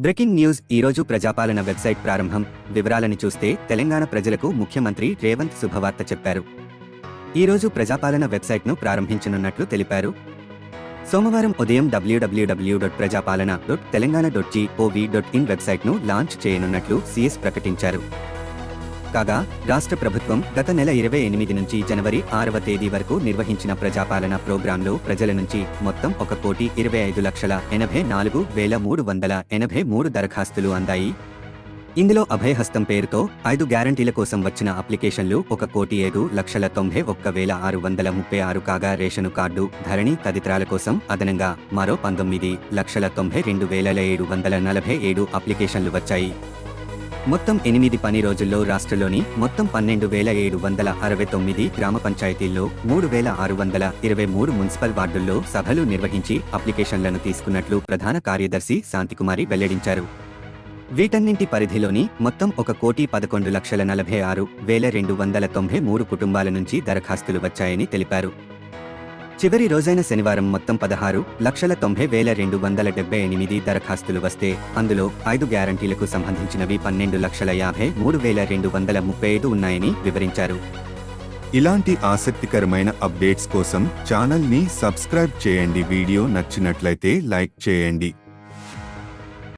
Breaking news ఈరోజు ప్రజాపాలన website ప్రారంభం. వివరాలను చూస్తే తెలంగాణ ప్రజలకు ముఖ్యమంత్రి రేవంత్ శుభవార్త చెప్పారు. ఈరోజు ప్రజాపాలన వెబ్సైట్ను ప్రారంభించనున్నట్లు తెలిపారు. సోమవారం ఉదయం డబ్ల్యూడబ్ల్యూడబ్ల్యూ dot Prajapalana dot Telangana dot G O V dot in వెబ్సైట్ను లాంచ్ చేయనున్నట్లు సీఎస్ ప్రకటించారు. కాగా రాష్ట్ర ప్రభుత్వం గత నెల ఇరవై ఎనిమిది నుంచి జనవరి ఆరవ తేదీ వరకు నిర్వహించిన ప్రజాపాలన ప్రోగ్రాంలో ప్రజల నుంచి మొత్తం ఒక కోటి ఇరవై ఐదు లక్షల ఎనభై నాలుగు వేల మూడు వందల ఎనభై మూడు దరఖాస్తులు అందాయి. ఇందులో అభయహస్తం పేరుతో ఐదు గ్యారంటీల కోసం వచ్చిన అప్లికేషన్లు ఒక కోటి ఏడు లక్షల తొంభై ఒక్క వేల ఆరు వందల ముప్పై ఆరు కాగా రేషను కార్డు ధరణి తదితరాల కోసం అదనంగా మరో పంతొమ్మిది లక్షల తొంభై రెండు వేల ఏడు వందల నలభై ఏడు అప్లికేషన్లు వచ్చాయి. మొత్తం ఎనిమిది పని రోజుల్లో రాష్ట్రంలోని మొత్తం పన్నెండు వేల ఏడు వందల అరవై తొమ్మిది గ్రామ పంచాయతీల్లో మూడు వేల ఆరు వందల ఇరవై మూడు మున్సిపల్ వార్డుల్లో సభలు నిర్వహించి అప్లికేషన్లను తీసుకున్నట్లు ప్రధాన కార్యదర్శి శాంతికుమారి వెల్లడించారు. వీటన్నింటి పరిధిలోని మొత్తం ఒక కోటి పదకొండు లక్షల నలభై ఆరు వేల రెండు వందల తొంభై మూడు కుటుంబాల నుంచి దరఖాస్తులు వచ్చాయని తెలిపారు. చివరి రోజైన శనివారం మొత్తం పదహారు లక్షల తొంభై వేల రెండు వందల డెబ్బై ఎనిమిది దరఖాస్తులు వస్తే అందులో ఐదు గ్యారంటీలకు సంబంధించినవి పన్నెండు లక్షల యాభై మూడు వేల రెండు వందల ముప్పై ఐదు ఉన్నాయని వివరించారు. ఇలాంటి ఆసక్తికరమైన అప్డేట్స్ కోసం ఛానల్ని సబ్స్క్రైబ్ చేయండి. వీడియో నచ్చినట్లయితే లైక్ చేయండి.